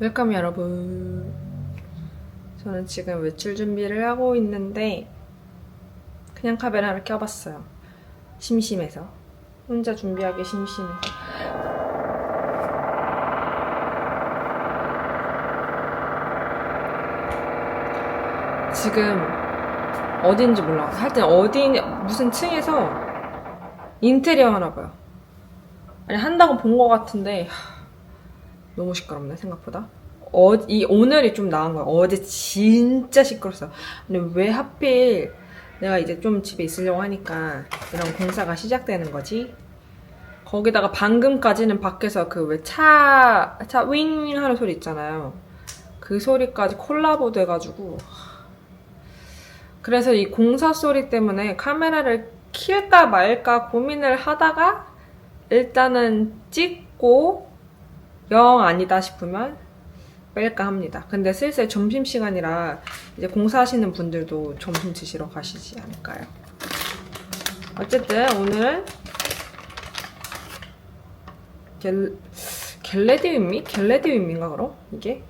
웰컴 여러분. 저는 지금 외출 준비를 하고 있는데 그냥 카메라를 켜봤어요. 심심해서. 혼자 준비하기 심심해서. 지금 어딘지 몰라. 하여튼 어디 무슨 층에서 인테리어 하나 봐요. 아니 한다고 본 것 같은데 하, 너무 시끄럽네 생각보다. 어, 이 오늘이 좀 나은 거야. 어제 진짜 시끄럽어. 근데 왜 하필 내가 이제 좀 집에 있으려고 하니까 이런 공사가 시작되는 거지? 거기다가 방금까지는 밖에서 그 왜 차, 차윙 하는 소리 있잖아요. 그 소리까지 콜라보 돼가지고. 그래서 이 공사 소리 때문에 카메라를 킬까 말까 고민을 하다가 일단은 찍고 영 아니다 싶으면 뺄까 합니다. 근데 슬슬 점심시간이라 이제 공사하시는 분들도 점심 드시러 가시지 않을까요? 어쨌든 오늘은 겔, 겟레디 윈미? 겟레디 윈미인가 그럼? 이게?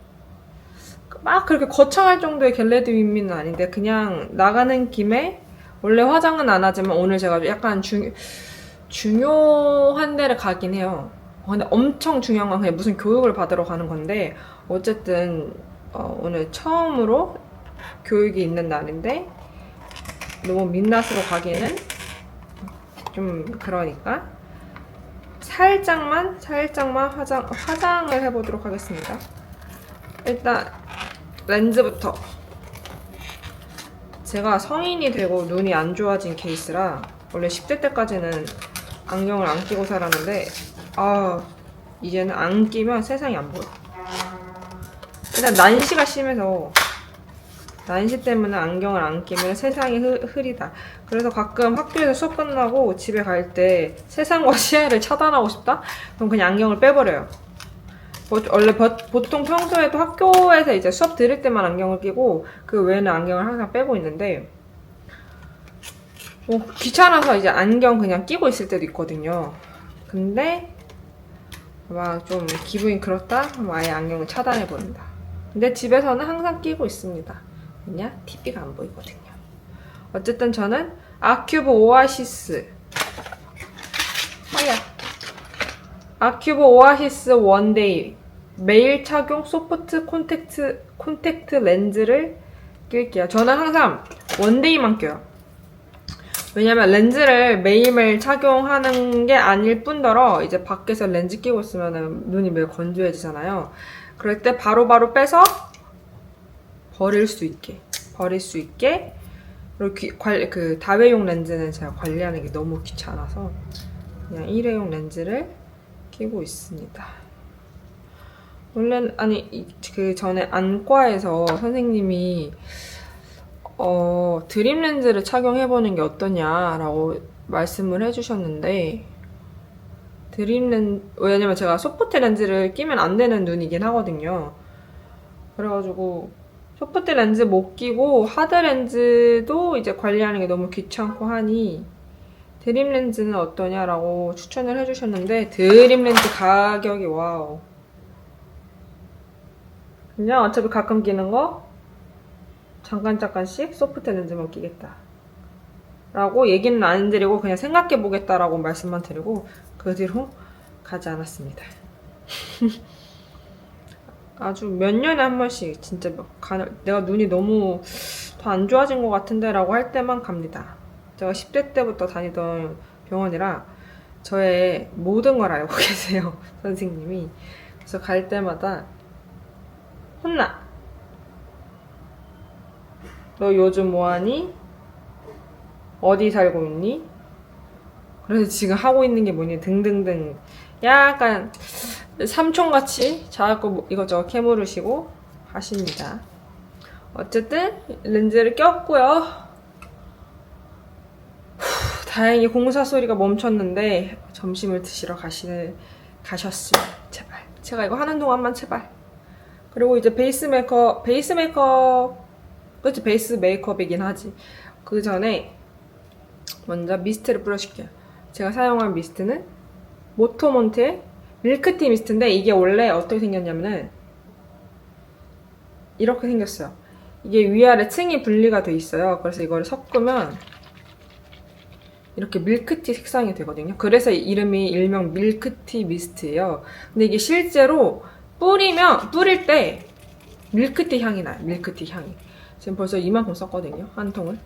막 그렇게 거창할 정도의 겟레디 윈미는 아닌데 그냥 나가는 김에 원래 화장은 안 하지만 오늘 제가 약간 중, 중요한 데를 가긴 해요. 어, 근데 엄청 중요한 건 그냥 무슨 교육을 받으러 가는 건데 어쨌든 어, 오늘 처음으로 교육이 있는 날인데 너무 민낯으로 가기에는 좀 그러니까 살짝만 살짝만 화장 화장을 해보도록 하겠습니다. 일단 렌즈부터 제가 성인이 되고 눈이 안 좋아진 케이스라 원래 10대 때까지는 안경을 안 끼고 살았는데 아 이제는 안 끼면 세상이 안 보여. 일단 난시가 심해서 난시 때문에 안경을 안 끼면 세상이 흐, 흐리다. 그래서 가끔 학교에서 수업 끝나고 집에 갈 때 세상과 시야를 차단하고 싶다? 그럼 그냥 안경을 빼버려요. 뭐, 원래 버- 보통 평소에도 학교에서 이제 수업 들을 때만 안경을 끼고 그 외에는 안경을 항상 빼고 있는데 뭐 귀찮아서 이제 안경 그냥 끼고 있을 때도 있거든요. 근데 막 좀 기분이 그렇다? 그럼 아예 안경을 차단해 버린다. 근데 집에서는 항상 끼고 있습니다. 왜냐? TV가 안 보이거든요. 어쨌든 저는 아큐브 오아시스 허야 아큐브 오아시스 원데이 매일 착용 소프트 콘택트 콘택트 렌즈를 낄게요. 저는 항상 원데이만 껴요. 왜냐면 렌즈를 매일매일 착용하는 게 아닐 뿐더러 이제 밖에서 렌즈 끼고 있으면 눈이 매일 건조해지잖아요. 그럴 때 바로 바로 빼서 버릴 수 있게 버릴 수 있게 그리고 귀- 관- 그 다회용 렌즈는 제가 관리하는 게 너무 귀찮아서 그냥 일회용 렌즈를 끼고 있습니다. 원래는 아니 이- 그 전에 안과에서 선생님이 어, 드림 렌즈를 착용해보는 게 어떠냐라고 말씀을 해주셨는데, 드림 렌즈, 왜냐면 제가 소프트 렌즈를 끼면 안 되는 눈이긴 하거든요. 그래가지고, 소프트 렌즈 못 끼고, 하드 렌즈도 이제 관리하는 게 너무 귀찮고 하니, 드림 렌즈는 어떠냐라고 추천을 해주셨는데, 드림 렌즈 가격이 와우. 그냥 어차피 가끔 끼는 거, 잠깐 잠깐씩 소프트 렌즈만 끼겠다. 라고 얘기는 안 드리고 그냥 생각해 보겠다라고 말씀만 드리고 그 뒤로 가지 않았습니다. 아주 몇 년에 한 번씩 진짜 몇- 가- 내가 눈이 너무 더 안 좋아진 것 같은데 라고 할 때만 갑니다. 제가 10대 때부터 다니던 병원이라 저의 모든 걸 알고 계세요. 선생님이. 그래서 갈 때마다 혼나. 너 요즘 뭐하니? 어디 살고 있니? 그래서 지금 하고 있는 게 뭐니? 등등등. 약간 삼촌같이 자꾸 뭐 이것저것 캐물으시고 하십니다. 어쨌든 렌즈를 꼈고요. 후, 다행히 공사 소리가 멈췄는데 점심을 드시러 가시, 가셨으면 제발. 제가 이거 하는 동안만 제발. 그리고 이제 베이스 메이크업, 베이스 메이크업 그렇지 베이스 메이크업이긴 하지 그 전에 먼저 미스트를 뿌려줄게요 제가 사용한 미스트는 모토몬트의 밀크티 미스트인데 이게 원래 어떻게 생겼냐면은 이렇게 생겼어요. 이게 위아래 층이 분리가 돼 있어요. 그래서 이거를 섞으면 이렇게 밀크티 색상이 되거든요. 그래서 이름이 일명 밀크티 미스트예요. 근데 이게 실제로 뿌리면 뿌릴 때 밀크티 향이 나요. 밀크티 향이. 지금 벌써 이만큼 썼거든요. 한 통을.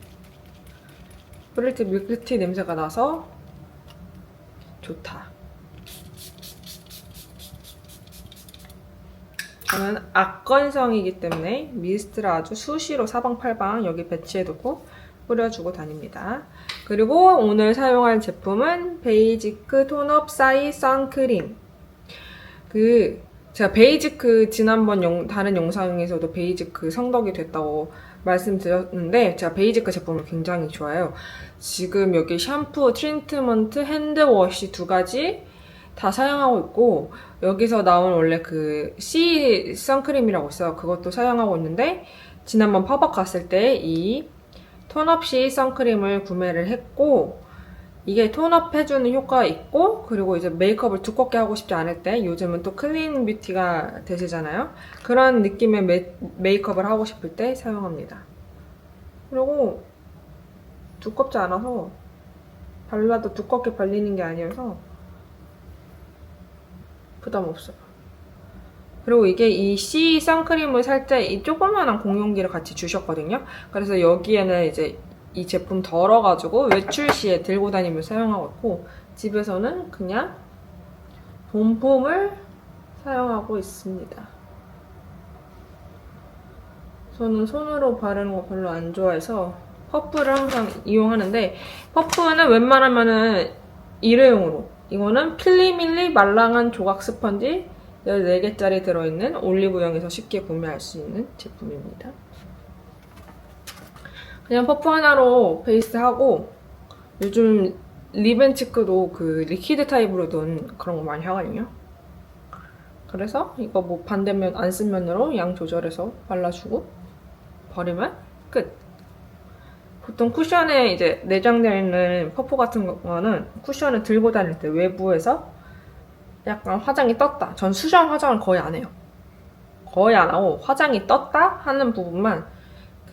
뿌릴 때 밀크티 냄새가 나서 좋다. 저는 악건성이기 때문에 미스트를 아주 수시로 사방팔방 여기 배치해두고 뿌려주고 다닙니다. 그리고 오늘 사용할 제품은 베이지크 톤업 사이 선크림. 그 제가 베이지크 지난번 영- 다른 영상에서도 베이지크 성덕이 됐다고 말씀드렸는데 제가 베이지크 제품을 굉장히 좋아해요. 지금 여기 샴푸, 트리트먼트, 핸드워시 두 가지 다 사용하고 있고 여기서 나온 원래 그 C 선크림이라고 있어요. 그것도 사용하고 있는데 지난번 팝업 갔을 때 이 톤업 C 선크림을 구매를 했고 이게 톤업 해주는 효과가 있고 그리고 이제 메이크업을 두껍게 하고 싶지 않을 때 요즘은 또 클린 뷰티가 되시잖아요. 그런 느낌의 메, 메이크업을 하고 싶을 때 사용합니다. 그리고 두껍지 않아서 발라도 두껍게 발리는 게 아니어서 부담 없어요. 그리고 이게 이 C 선크림을 살 때 이 조그만한 공용기를 같이 주셨거든요. 그래서 여기에는 이제 이 제품 덜어가지고 외출 시에 들고 다니면서 사용하고 있고 집에서는 그냥 본품을 사용하고 있습니다. 저는 손으로 바르는 거 별로 안 좋아해서 퍼프를 항상 이용하는데 퍼프는 웬만하면은 일회용으로 이거는 필리밀리 말랑한 조각 스펀지 14개짜리 들어있는 올리브영에서 쉽게 구매할 수 있는 제품입니다. 그냥 퍼프 하나로 베이스 하고 요즘 리벤치크도 그 리퀴드 타입으로 든 그런 거 많이 하거든요. 그래서 이거 뭐 반대면 안 쓴 면으로 양 조절해서 발라주고 버리면 끝. 보통 쿠션에 이제 내장되어 있는 퍼프 같은 거는 쿠션을 들고 다닐 때 외부에서 약간 화장이 떴다. 전 수정 화장을 거의 안 해요. 거의 안 하고 화장이 떴다 하는 부분만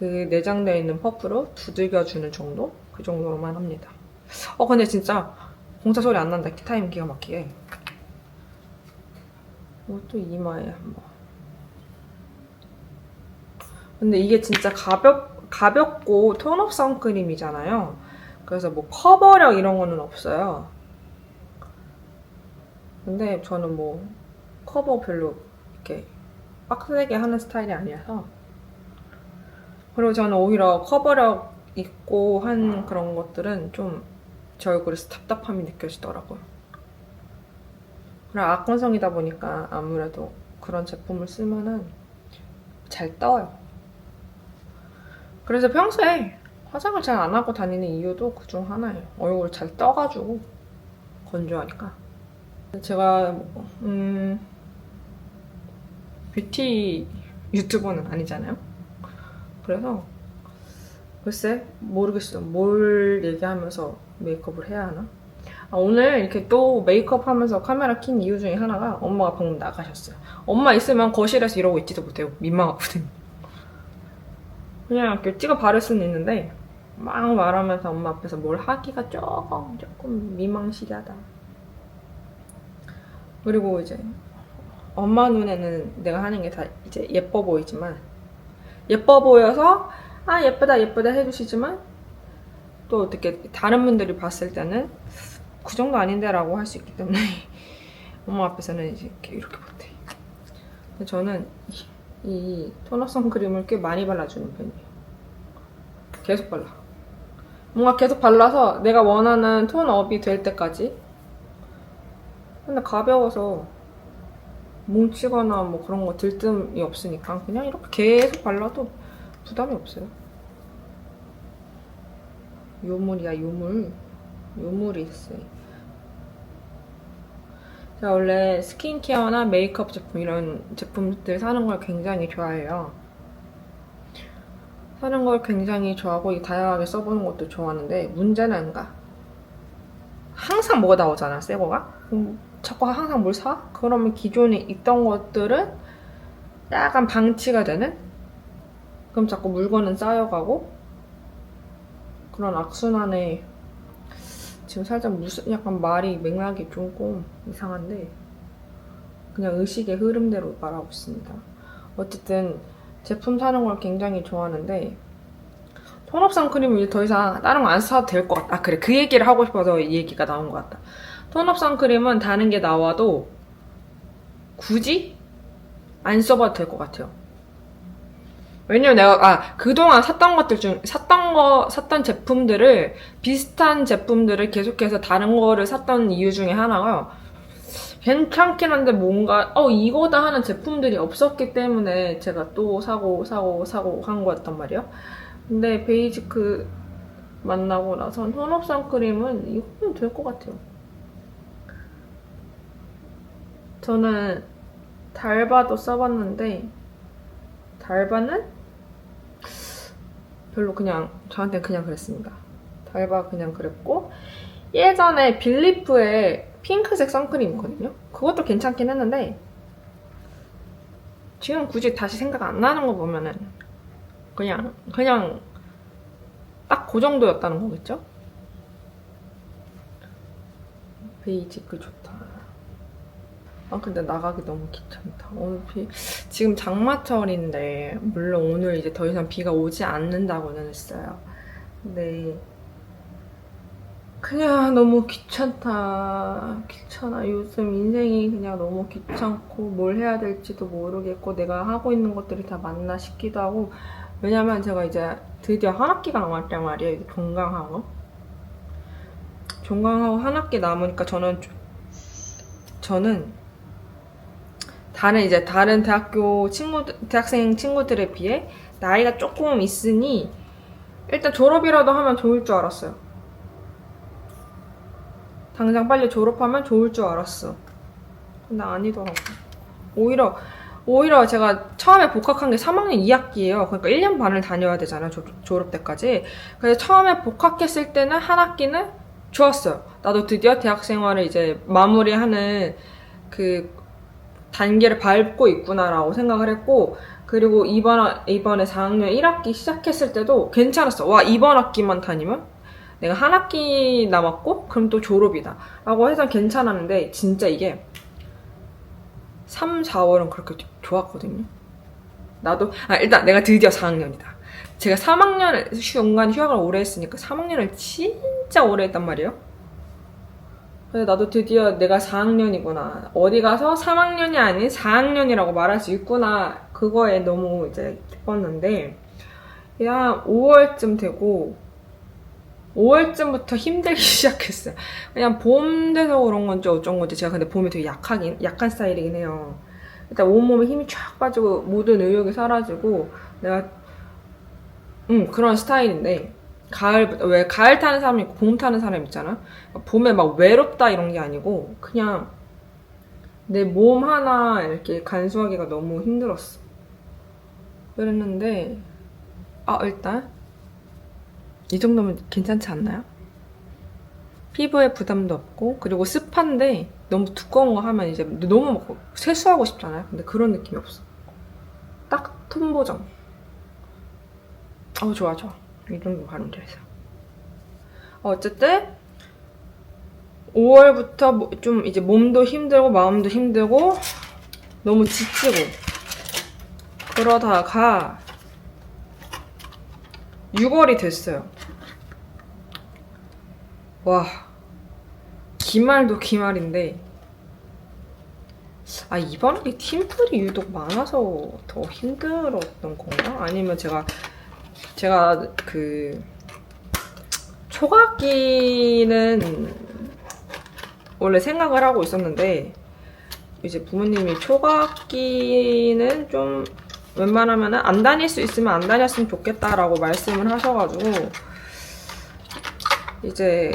그 내장되어 있는 퍼프로 두들겨주는 정도? 그 정도로만 합니다. 어 근데 진짜 공차 소리 안 난다. 타임 기가 막히게. 이것도 이마에 한번. 근데 이게 진짜 가볍, 가볍고 톤업 선크림이잖아요. 그래서 뭐 커버력 이런 거는 없어요. 근데 저는 뭐 커버 별로 이렇게 빡세게 하는 스타일이 아니라서 그리고 저는 오히려 커버력 있고 한 그런 것들은 좀 제 얼굴에서 답답함이 느껴지더라고요. 그리고 악건성이다 보니까 아무래도 그런 제품을 쓰면은 잘 떠요. 그래서 평소에 화장을 잘 안 하고 다니는 이유도 그 중 하나예요. 얼굴 잘 떠가지고 건조하니까. 제가 음 뷰티 유튜버는 아니잖아요. 그래서 글쎄 모르겠어요. 뭘 얘기하면서 메이크업을 해야 하나? 아, 오늘 이렇게 또 메이크업 하면서 카메라 킨 이유 중에 하나가 엄마가 방금 나가셨어요. 엄마 있으면 거실에서 이러고 있지도 못해요. 민망하거든요. 그냥 이렇게 찍어 바를 수는 있는데 막 말하면서 엄마 앞에서 뭘 하기가 조금 조금 미망시하다. 그리고 이제 엄마 눈에는 내가 하는 게 다 이제 예뻐 보이지만 예뻐 보여서 아 예쁘다 예쁘다 해주시지만 또 어떻게 다른 분들이 봤을 때는 그 정도 아닌데라고 할 수 있기 때문에 엄마 앞에서는 이렇게, 이렇게 못해. 저는 이, 이 토너 선크림을 꽤 많이 발라주는 편이에요. 계속 발라. 뭔가 계속 발라서 내가 원하는 톤업이 될 때까지. 근데 가벼워서 뭉치거나 뭐 그런 거 들뜸이 없으니까 그냥 이렇게 계속 발라도 부담이 없어요. 요물이야 요물. 요물이 있어요. 제가 원래 스킨케어나 메이크업 제품 이런 제품들 사는 걸 굉장히 좋아해요. 사는 걸 굉장히 좋아하고 이 다양하게 써보는 것도 좋아하는데 문제는 가. 항상 뭐가 나오잖아 새 거가? 그럼 자꾸 항상 뭘 사? 그러면 기존에 있던 것들은 약간 방치가 되는 그럼 자꾸 물건은 쌓여가고 그런 악순환에 지금 살짝 무슨 약간 말이 맥락이 조금 이상한데 그냥 의식의 흐름대로 말하고 있습니다. 어쨌든 제품 사는 걸 굉장히 좋아하는데 선크림은 이제 더 이상 다른 거 안 사도 될 것 같다. 아 그래 그 얘기를 하고 싶어서 이 얘기가 나온 것 같다. 톤업 선크림은 다른 게 나와도 굳이 안 써봐도 될 것 같아요. 왜냐면 내가 아 그동안 샀던 것들 중 샀던 거 샀던 제품들을 비슷한 제품들을 계속해서 다른 거를 샀던 이유 중에 하나가 괜찮긴 한데 뭔가 어 이거다 하는 제품들이 없었기 때문에 제가 또 사고 사고 사고 한 거였단 말이에요. 근데 베이지크 만나고 나선 톤업 선크림은 이거면 될 것 같아요. 저는 달바도 써봤는데 달바는 별로 그냥 저한테 그냥 그랬습니다. 달바 그냥 그랬고 예전에 빌리프의 핑크색 선크림 있거든요. 그것도 괜찮긴 했는데 지금 굳이 다시 생각 안 나는 거 보면은 그냥 그냥 딱 그 정도였다는 거겠죠? 베이지크 좋다. 아 근데 나가기 너무 귀찮다. 오늘 비 지금 장마철인데 물론 오늘 이제 더 이상 비가 오지 않는다고는 했어요. 근데 그냥 너무 귀찮다. 귀찮아. 요즘 인생이 그냥 너무 귀찮고 뭘 해야 될지도 모르겠고 내가 하고 있는 것들이 다 맞나 싶기도 하고 왜냐면 제가 이제 드디어 한 학기가 남았단 말이에요. 이게 종강하고 종강하고 한 학기 남으니까 저는 저는 다른 이제 다른 대학교 친구 대학생 친구들에 비해 나이가 조금 있으니 일단 졸업이라도 하면 좋을 줄 알았어요. 당장 빨리 졸업하면 좋을 줄 알았어. 근데 아니더라고. 오히려 오히려 제가 처음에 복학한 게 3학년 2학기예요. 그러니까 1년 반을 다녀야 되잖아요. 조- 졸업 때까지. 그래서 처음에 복학했을 때는 한 학기는 좋았어요. 나도 드디어 대학 생활을 이제 마무리하는 그 단계를 밟고 있구나라고 생각을 했고 그리고 이번 이번에 4학년 1학기 시작했을 때도 괜찮았어. 와 이번 학기만 다니면 내가 한 학기 남았고 그럼 또 졸업이다. 라고 해서 괜찮았는데 진짜 이게 3, 4월은 그렇게 좋았거든요. 나도 아 일단 내가 드디어 4학년이다. 제가 3학년을 중간 휴학을 오래 했으니까 3학년을 진짜 오래 했단 말이에요. 그래서 나도 드디어 내가 4학년이구나. 어디 가서 3학년이 아닌 4학년이라고 말할 수 있구나. 그거에 너무 이제 기뻤는데, 야, 5월쯤 되고, 5월쯤부터 힘들기 시작했어요. 그냥 봄 돼서 그런 건지 어쩐 건지 제가 근데 봄에 되게 약하긴, 약한 스타일이긴 해요. 일단 온몸에 힘이 쫙 빠지고 모든 의욕이 사라지고 내가 음 그런 스타일인데 가을 왜 가을 타는 사람 있고 봄 타는 사람 있잖아. 봄에 막 외롭다 이런 게 아니고 그냥 내 몸 하나 이렇게 간수하기가 너무 힘들었어. 그랬는데 아 일단 이 정도면 괜찮지 않나요? 피부에 부담도 없고 그리고 습한데 너무 두꺼운 거 하면 이제 너무 막 세수하고 싶잖아요. 근데 그런 느낌이 없어. 딱 톤 보정. 어 좋아 좋아. 이 정도 바르면 돼서. 어쨌든 5월부터 뭐- 좀 이제 몸도 힘들고 마음도 힘들고 너무 지치고 그러다가 6월이 됐어요. 와 기말도 기말인데 아 이번 에 팀플이 유독 많아서 더 힘들었던 건가? 아니면 제가 제가 그 초각기는 원래 생각을 하고 있었는데 이제 부모님이 초각기는 좀 웬만하면 안 다닐 수 있으면 안 다녔으면 좋겠다라고 말씀을 하셔가지고 이제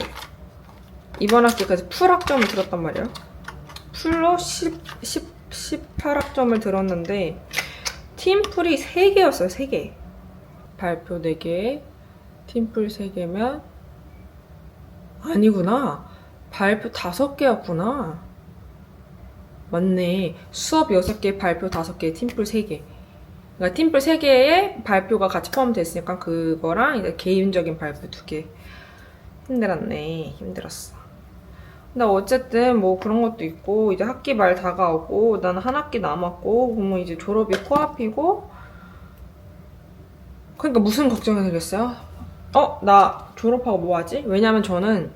이번 학기까지 풀 학점을 들었단 말이에요. 풀로 10, 10, 18학점을 들었는데 팀 풀이 3개였어요, 3개. 발표 4개, 팀풀 3개면 아니구나. 발표 5개였구나. 맞네. 수업 6개, 발표 5개, 팀풀 3개. 그러니까 팀플 3개에 발표가 같이 포함되어 있으니까 그거랑 이제 개인적인 발표 두 개. 힘들었네. 힘들었어. 근데 어쨌든 뭐 그런 것도 있고 이제 학기 말 다가오고 나는 한 학기 남았고 그러면 이제 졸업이 코앞이고 그러니까 무슨 걱정이 되겠어요? 어? 나 졸업하고 뭐 하지? 왜냐면 저는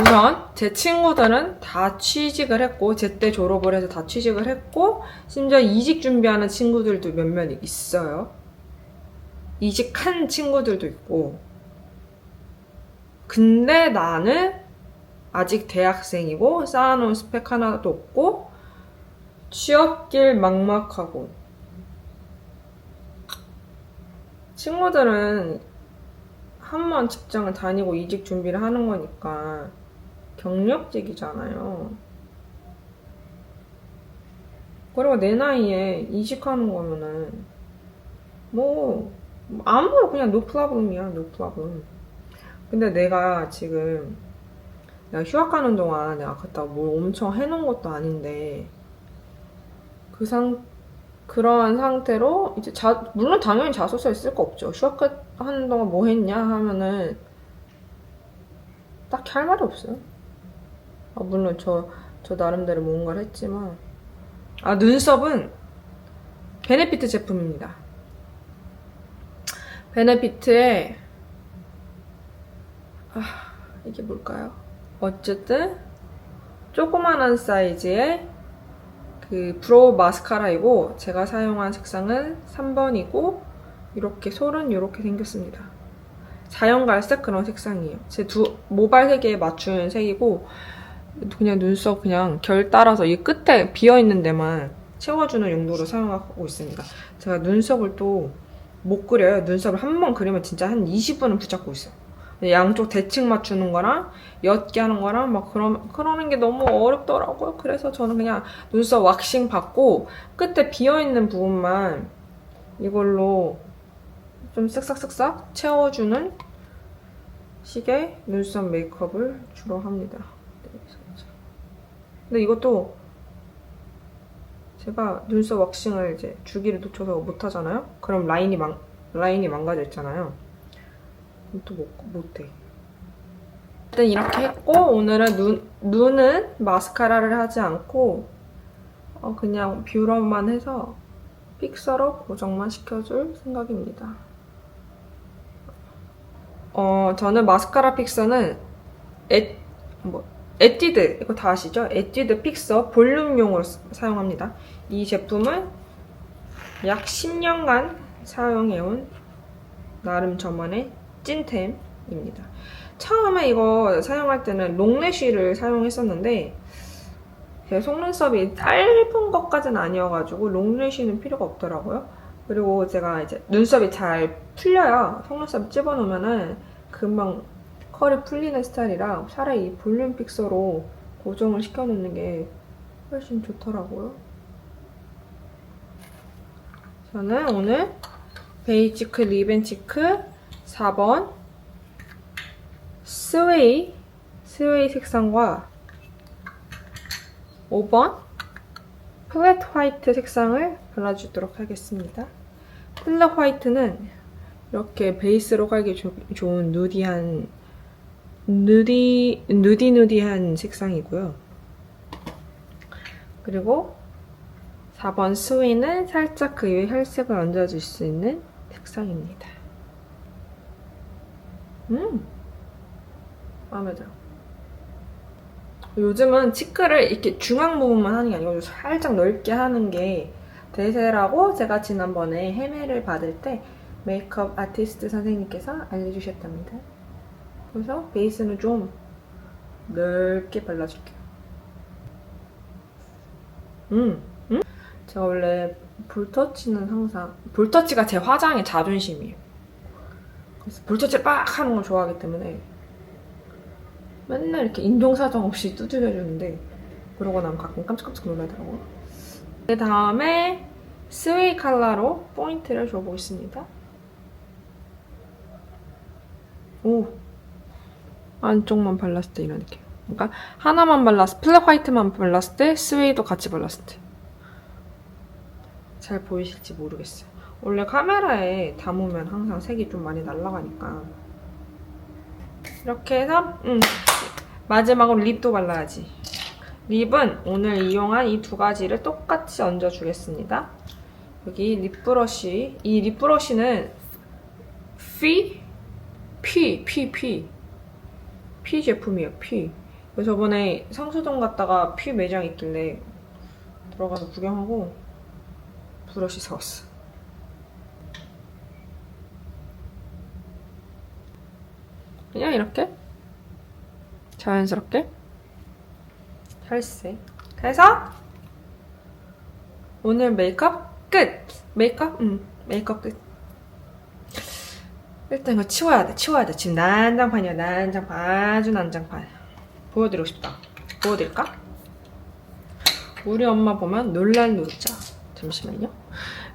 우선 제 친구들은 다 취직을 했고 제때 졸업을 해서 다 취직을 했고 심지어 이직 준비하는 친구들도 몇몇 있어요. 이직한 친구들도 있고 근데 나는 아직 대학생이고 쌓아놓은 스펙 하나도 없고 취업길 막막하고 친구들은 한 번 직장을 다니고 이직 준비를 하는 거니까 경력직이잖아요. 그리고 내 나이에 이직하는 거면은 뭐 아무로 그냥 노 프라블럼이야 노 프라블럼. 근데 내가 지금 내가 휴학 가는 동안 내가 그렇다고 뭘 엄청 해놓은 것도 아닌데 그 상 그러한 상태로 이제 자 물론 당연히 자소서에 쓸 거 없죠. 휴학 하는 동안 뭐 했냐 하면은 딱히 할 말이 없어요. 아, 물론 저, 저 나름대로 뭔가를 했지만 아 눈썹은 베네피트 제품입니다. 베네피트의 아 이게 뭘까요? 어쨌든 조그만한 사이즈의 그 브로우 마스카라이고 제가 사용한 색상은 3번이고 이렇게 솔은 이렇게 생겼습니다. 자연갈색 그런 색상이에요. 제 두 모발 색에 맞춘 색이고 그냥 눈썹 그냥 결 따라서 이 끝에 비어 있는 데만 채워주는 용도로 사용하고 있습니다. 제가 눈썹을 또 못 그려요. 눈썹을 한 번 그리면 진짜 한 20분은 붙잡고 있어요. 양쪽 대칭 맞추는 거랑 옅게 하는 거랑 막 그런 그러는 게 너무 어렵더라고요. 그래서 저는 그냥 눈썹 왁싱 받고 끝에 비어 있는 부분만 이걸로 좀 쓱싹쓱싹 채워주는 식의 눈썹 메이크업을 주로 합니다. 네. 근데 이것도 제가 눈썹 왁싱을 이제 주기를 놓쳐서 못 하잖아요. 그럼 라인이 망 라인이 망가져 있잖아요. 또 못, 못해. 일단 이렇게 했고 오늘은 눈 눈은 마스카라를 하지 않고 어, 그냥 뷰러만 해서 픽서로 고정만 시켜줄 생각입니다. 어, 저는 마스카라 픽서는 에, 뭐, 에뛰드, 이거 다 아시죠? 에뛰드 픽서 볼륨용으로 쓰- 사용합니다. 이 제품은 약 10년간 사용해온 나름 저만의 찐템입니다. 처음에 이거 사용할 때는 롱래쉬를 사용했었는데 제 속눈썹이 짧은 것까지는 아니어가지고 롱래쉬는 필요가 없더라고요. 그리고 제가 이제 눈썹이 잘 풀려요. 속눈썹 집어넣으면은 금방 컬이 풀리는 스타일이라 차라리 이 볼륨 픽서로 고정을 시켜놓는 게 훨씬 좋더라고요. 저는 오늘 베이지크 리벤치크 4번 스웨이 스웨이 색상과 5번 플랫 화이트 색상을 발라주도록 하겠습니다. 플랫 화이트는 이렇게 베이스로 깔기 조- 좋은 누디한 누디 누디 누디한 색상이고요. 그리고 4번 스웨이는 살짝 그 위에 혈색을 얹어줄 수 있는 색상입니다. 음, 마음에 들어. 요즘은 치크를 이렇게 중앙 부분만 하는 게 아니고 살짝 넓게 하는 게 대세라고 제가 지난번에 헤매를 받을 때 메이크업 아티스트 선생님께서 알려주셨답니다. 그래서 베이스는 좀 넓게 발라줄게요. 음, 음? 제가 원래 볼터치는 항상 볼터치가 제 화장의 자존심이에요. 그래서 볼터치를 빡 하는 걸 좋아하기 때문에 맨날 이렇게 인종사정 없이 두드려주는데 그러고 나면 가끔 깜짝깜짝 놀라더라고요. 그 다음에 스웨이 컬러로 포인트를 줘보겠습니다. 오 안쪽만 발랐을 때 이런 느낌. 그러니까 하나만 발랐을 플랫 화이트만 발랐을 때 스웨이도 같이 발랐을 때. 잘 보이실지 모르겠어요. 원래 카메라에 담으면 항상 색이 좀 많이 날아가니까. 이렇게 해서, 음, 마지막으로 립도 발라야지. 립은 오늘 이용한 이 두 가지를 똑같이 얹어주겠습니다. 여기 립 브러쉬. 이 립 브러쉬는 피? 피, 피, 피. 피 제품이에요, 피. 그래서 저번에 상수동 갔다가 피 매장 있길래 들어가서 구경하고 브러쉬 사왔어. 그냥 이렇게 자연스럽게 혈색. 그래서 오늘 메이크업 끝. 메이크업? 응, 메이크업 끝. 일단 이거 치워야 돼, 치워야 돼. 지금 난장판이야, 난장판. 아주 난장판. 보여드리고 싶다. 보여드릴까? 우리 엄마 보면 놀랄 놀자. 잠시만요.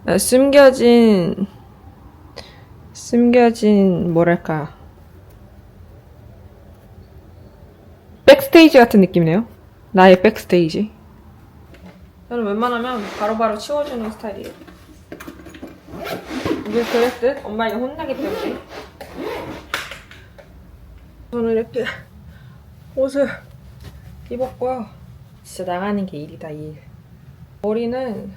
아, 숨겨진, 숨겨진, 뭐랄까. 백스테이지 같은 느낌이네요. 나의 백스테이지. 저는 웬만하면 바로바로 치워주는 스타일이에요. 늘 그랬듯 엄마에게 혼나기 때문에 저는 이렇게 옷을 입었고요. 진짜 나가는 게 일이다 일. 머리는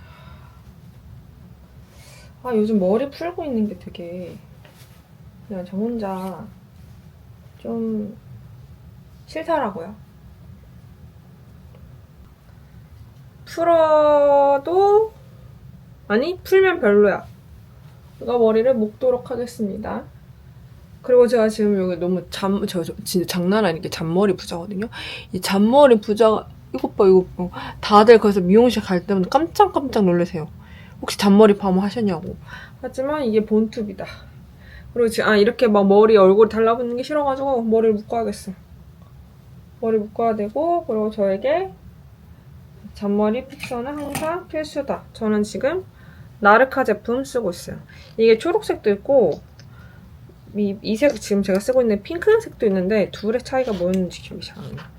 아 요즘 머리 풀고 있는 게 되게 그냥 저 혼자 좀 싫더라고요. 풀어도 아니 풀면 별로야. 제가 머리를 묶도록 하겠습니다. 그리고 제가 지금 여기 너무 잠, 저, 저 진짜 장난 아니게 잔머리 부자거든요. 이 잔머리 부자, 이것 봐, 이거 봐. 다들 거기서 미용실 갈 때마다 깜짝깜짝 놀라세요. 혹시 잔머리 파마 하셨냐고. 하지만 이게 본투비다. 그리고 지금, 아, 이렇게 막 머리, 얼굴 달라붙는 게 싫어가지고 머리를 묶어야겠어. 머리 묶어야 되고, 그리고 저에게 잔머리 픽서는 항상 필수다. 저는 지금 나르카 제품 쓰고 있어요. 이게 초록색도 있고 이색 지금 제가 쓰고 있는 핑크색도 있는데 둘의 차이가 뭔지 기억이 잘 안 나.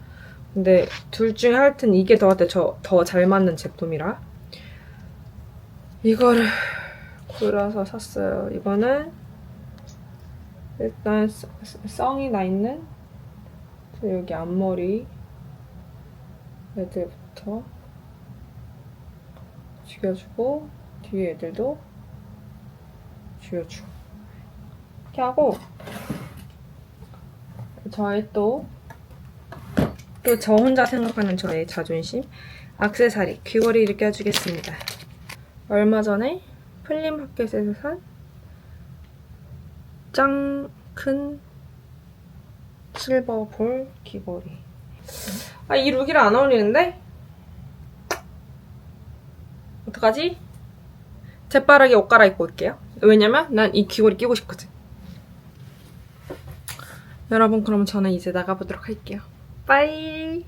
근데 둘 중에 하여튼 이게 저한테 더잘 맞는 제품이라 이거를 골라서 샀어요. 이거는 일단 써- 썽이 나 있는 여기 앞머리 애들부터 죽여주고 뒤에 애들도 죽여주고. 이렇게 하고 저의 또 또 저 혼자 생각하는 저의 자존심 악세사리 귀걸이를 껴주겠습니다. 얼마 전에 플림마켓에서 산 짱 큰 실버 볼 귀걸이 아 이 룩이랑 안 어울리는데? 어떡하지? 재빠르게 옷 갈아입고 올게요. 왜냐면 난 이 귀걸이 끼고 싶거든. 여러분 그럼 저는 이제 나가보도록 할게요. 빠이.